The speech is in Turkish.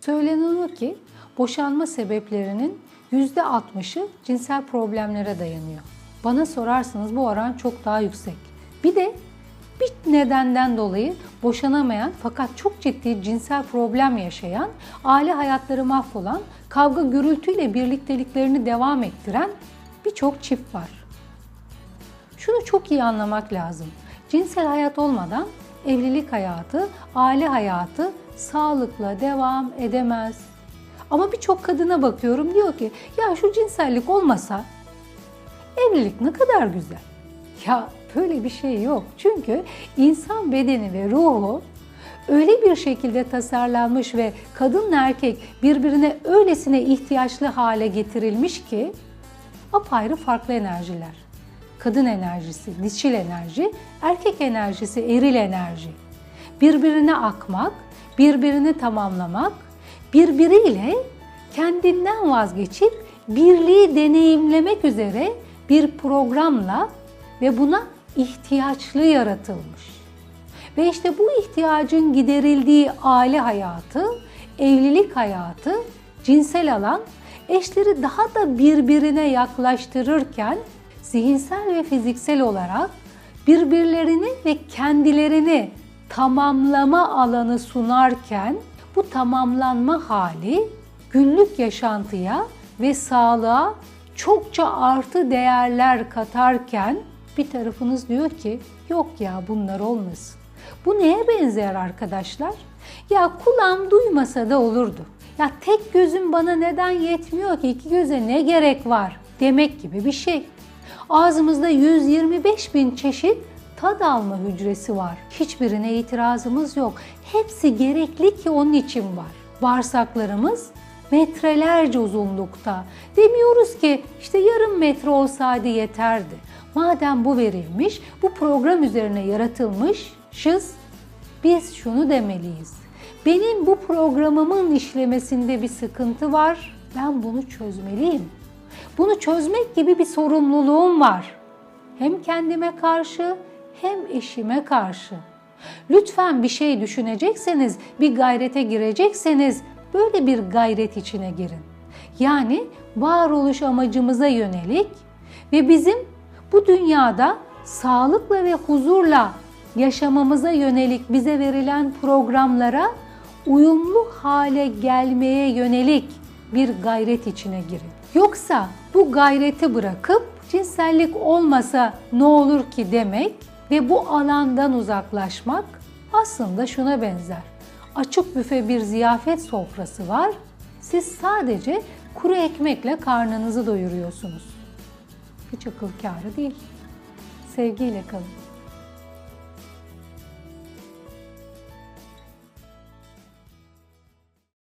Söylenen o ki boşanma sebeplerinin %60'ı cinsel problemlere dayanıyor. Bana sorarsanız bu oran çok daha yüksek. Bir de bir nedenden dolayı boşanamayan fakat çok ciddi cinsel problem yaşayan, aile hayatları mahvolan, kavga gürültüyle birlikteliklerini devam ettiren birçok çift var. Şunu çok iyi anlamak lazım. Cinsel hayat olmadan evlilik hayatı, aile hayatı sağlıkla devam edemez. Ama birçok kadına bakıyorum diyor ki ya şu cinsellik olmasa evlilik ne kadar güzel. Ya böyle bir şey yok. Çünkü insan bedeni ve ruhu öyle bir şekilde tasarlanmış ve kadınla erkek birbirine öylesine ihtiyaçlı hale getirilmiş ki apayrı farklı enerjiler. Kadın enerjisi, dişil enerji, erkek enerjisi, eril enerji. Birbirine akmak, birbirini tamamlamak, birbiriyle kendinden vazgeçip birliği deneyimlemek üzere bir programla ve buna ihtiyaçlı yaratılmış. Ve işte bu ihtiyacın giderildiği aile hayatı, evlilik hayatı, cinsel alan eşleri daha da birbirine yaklaştırırken zihinsel ve fiziksel olarak birbirlerini ve kendilerini tamamlama alanı sunarken bu tamamlanma hali günlük yaşantıya ve sağlığa çokça artı değerler katarken bir tarafınız diyor ki yok ya bunlar olmasın. Bu neye benzer arkadaşlar? Ya kulağım duymasa da olurdu. Ya tek gözüm bana neden yetmiyor ki iki göze ne gerek var demek gibi bir şey. Ağzımızda 125 bin çeşit tad alma hücresi var. Hiçbirine itirazımız yok. Hepsi gerekli ki onun için var. Bağırsaklarımız metrelerce uzunlukta. Demiyoruz ki işte yarım metre olsaydı yeterdi. Madem bu verilmiş, bu program üzerine yaratılmışız, biz şunu demeliyiz. Benim bu programımın işlemesinde bir sıkıntı var. Ben bunu çözmeliyim. Bunu çözmek gibi bir sorumluluğum var. Hem kendime karşı hem eşime karşı. Lütfen bir şey düşünecekseniz, bir gayrete girecekseniz böyle bir gayret içine girin. Yani varoluş amacımıza yönelik ve bizim bu dünyada sağlıkla ve huzurla yaşamamıza yönelik bize verilen programlara uyumlu hale gelmeye yönelik bir gayret içine girin. Yoksa bu gayreti bırakıp cinsellik olmasa ne olur ki demek ve bu alandan uzaklaşmak aslında şuna benzer. Açık büfe bir ziyafet sofrası var. Siz sadece kuru ekmekle karnınızı doyuruyorsunuz. Hiç akıl kârı değil. Sevgiyle kalın.